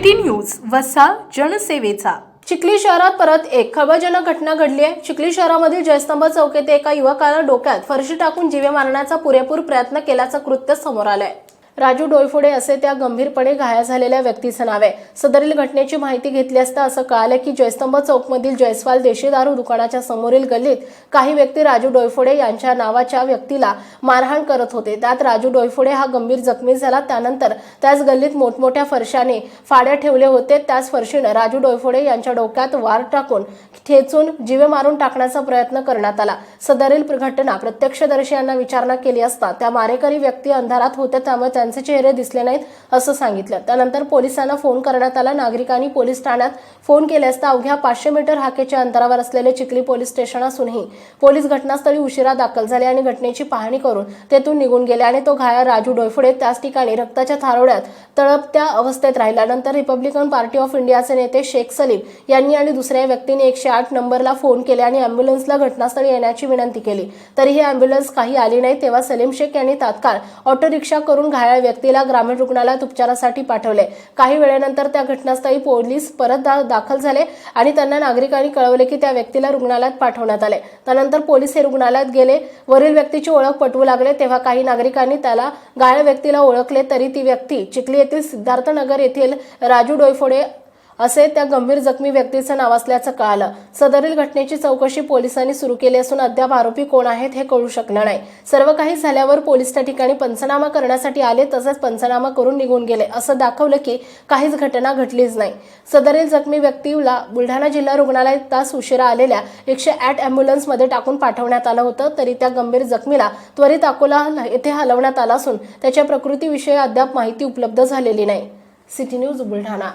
City news वसा जनसेवेचा. चिखली शहरात परत एक खळबळजनक घटना घडली आहे. चिखली शहरामधील जयस्तंभ चौक येथे एका युवकाला डोक्यात फरशी टाकून जीवे मारण्याचा पुरेपूर प्रयत्न केल्याचं कृत्य समोर आलंय. राजू डोयफोडे असे त्या गंभीरपणे घायल झालेल्या व्यक्तीचं नाव आहे. सदरील घटनेची माहिती घेतली असता असं कळालं की जयस्तंभ चौकमधील जयस्वाल देशी दारू दुकानाच्या समोरील गल्लीत काही व्यक्ती राजू डोयफोडे यांच्या नावाच्या व्यक्तीला मारहाण करत होते. त्यात राजू डोयफोडे हा गंभीर जखमी झाला. त्यानंतर त्याच गल्लीत मोठमोठ्या फरशाने फाड्या ठेवले होते. त्याच फरशीनं राजू डोयफोडे यांच्या डोक्यात वार टाकून ठेचून जीवे मारून टाकण्याचा प्रयत्न करण्यात आला. सदरील घटना प्रत्यक्षदर्शी यांना विचारणा केली असता त्या मारेकरी व्यक्ती अंधारात होत्या त्यामुळे त्यांचे चेहरे दिसले नाहीत असं सांगितलं. त्यानंतर पोलिसांना फोन करण्यात आला. नागरिकांनी पोलीस ठाण्यात फोन केले असता अवघ्या पाचशे मीटर हाकेच्या अंतरावर असलेले चिखली पोलीस स्टेशन असूनही पोलीस घटनास्थळी उशिरा दाखल झाले आणि घटनेची पाहणी करून तेथून निघून गेले आणि तो घायाळ राजू डोयफोडे त्याच ठिकाणी रक्ताच्या थारोड्यात तळपत्या अवस्थेत राहिल्यानंतर रिपब्लिकन पार्टी ऑफ इंडियाचे नेते शेख सलीम यांनी आणि दुसऱ्या व्यक्तीने एकशे आठ नंबरला फोन केले आणि अँब्युलन्सला घटनास्थळी येण्याची विनंती केली. तरीही अँब्युलन्स काही आली नाही तेव्हा सलीम शेख यांनी तात्काळ ऑटो रिक्षा करून घायाळ व्यक्तीला ग्रामीण रुग्णालयात उपचारासाठी पाठवले. काही वेळेनंतर त्या घटनास्थळी पोलीस परत दाखल झाले आणि त्यांना नागरिकांनी कळवले की त्या व्यक्तीला रुग्णालयात पाठवण्यात आले. त्यानंतर पोलीस हे रुग्णालयात गेले. वरील व्यक्तीची ओळख पटवू लागले. तेव्हा काही नागरिकांनी त्याला घायाळ व्यक्तीला ओळखले. तरी ती व्यक्ती चिखली येथील सिद्धार्थनगर येथील राजू डोयफोडे असे त्या गंभीर जखमी व्यक्तीचं नाव असल्याचं कळालं. सदरील घटनेची चौकशी पोलिसांनी सुरू केली असून अद्याप आरोपी कोण आहेत हे कळू शकलं नाही. सर्व काही झाल्यावर पोलीस त्या ठिकाणी पंचनामा करण्यासाठी आले तसंच पंचनामा करून निघून गेले असं दाखवलं की काहीच घटना घडलीच नाही. सदरील जखमी व्यक्तीला बुलढाणा जिल्हा रुग्णालयात तास उशिरा आलेल्या एकशे आठ अँब्युलन्समध्ये टाकून पाठवण्यात आलं होतं तरी त्या गंभीर जखमीला त्वरित अकोला येथे हलवण्यात आला असून त्याच्या प्रकृतीविषयी अद्याप माहिती उपलब्ध झालेली नाही. City news Buldhana.